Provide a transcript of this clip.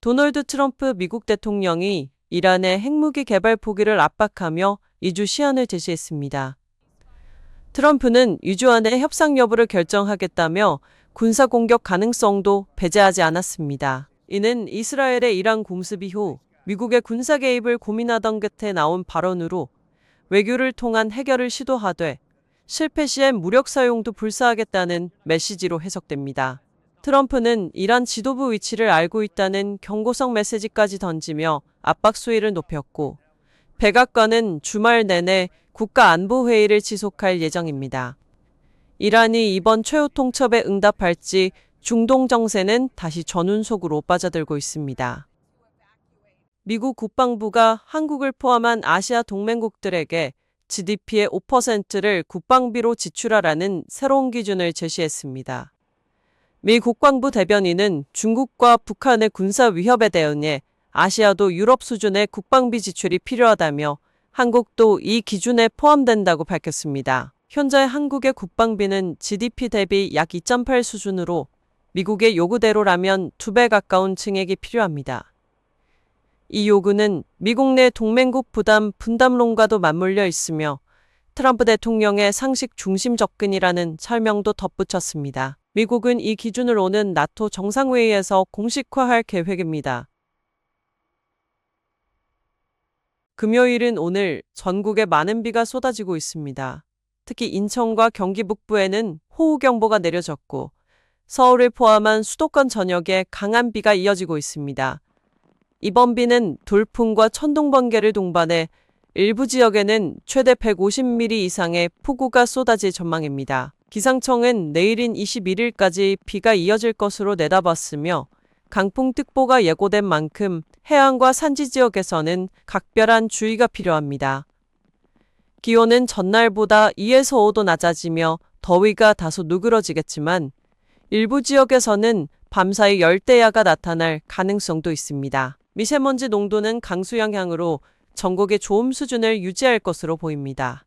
도널드 트럼프 미국 대통령이 이란의 핵무기 개발 포기를 압박하며 이주 시한을 제시했습니다. 트럼프는 2주 안에 협상 여부를 결정하겠다며 군사 공격 가능성도 배제하지 않았습니다. 이는 이스라엘의 이란 공습 이후 미국의 군사 개입을 고민하던 끝에 나온 발언으로 외교를 통한 해결을 시도하되 실패 시엔 무력 사용도 불사하겠다는 메시지로 해석됩니다. 트럼프는 이란 지도부 위치를 알고 있다는 경고성 메시지까지 던지며 압박 수위를 높였고 백악관은 주말 내내 국가안보회의를 지속할 예정입니다. 이란이 이번 최후 통첩에 응답할지 중동 정세는 다시 전운속으로 빠져들고 있습니다. 미국 국방부가 한국을 포함한 아시아 동맹국들에게 GDP의 5%를 국방비로 지출하라는 새로운 기준을 제시했습니다. 미 국방부 대변인은 중국과 북한의 군사 위협에 대응해 아시아도 유럽 수준의 국방비 지출이 필요하다며 한국도 이 기준에 포함된다고 밝혔습니다. 현재 한국의 국방비는 GDP 대비 약 2.8 수준으로 미국의 요구대로라면 두 배 가까운 증액이 필요합니다. 이 요구는 미국 내 동맹국 부담 분담론과도 맞물려 있으며 트럼프 대통령의 상식 중심 접근이라는 설명도 덧붙였습니다. 미국은 이 기준을 오는 나토 정상회의에서 공식화할 계획입니다. 금요일은 오늘 전국에 많은 비가 쏟아지고 있습니다. 특히 인천과 경기 북부에는 호우경보가 내려졌고 서울을 포함한 수도권 전역에 강한 비가 이어지고 있습니다. 이번 비는 돌풍과 천둥 번개를 동반해 일부 지역에는 최대 150mm 이상의 폭우가 쏟아질 전망입니다. 기상청은 내일인 21일까지 비가 이어질 것으로 내다봤으며 강풍특보가 예고된 만큼 해안과 산지 지역에서는 각별한 주의가 필요합니다. 기온은 전날보다 2에서 5도 낮아지며 더위가 다소 누그러지겠지만 일부 지역에서는 밤사이 열대야가 나타날 가능성도 있습니다. 미세먼지 농도는 강수 영향으로 전국의 좋음 수준을 유지할 것으로 보입니다.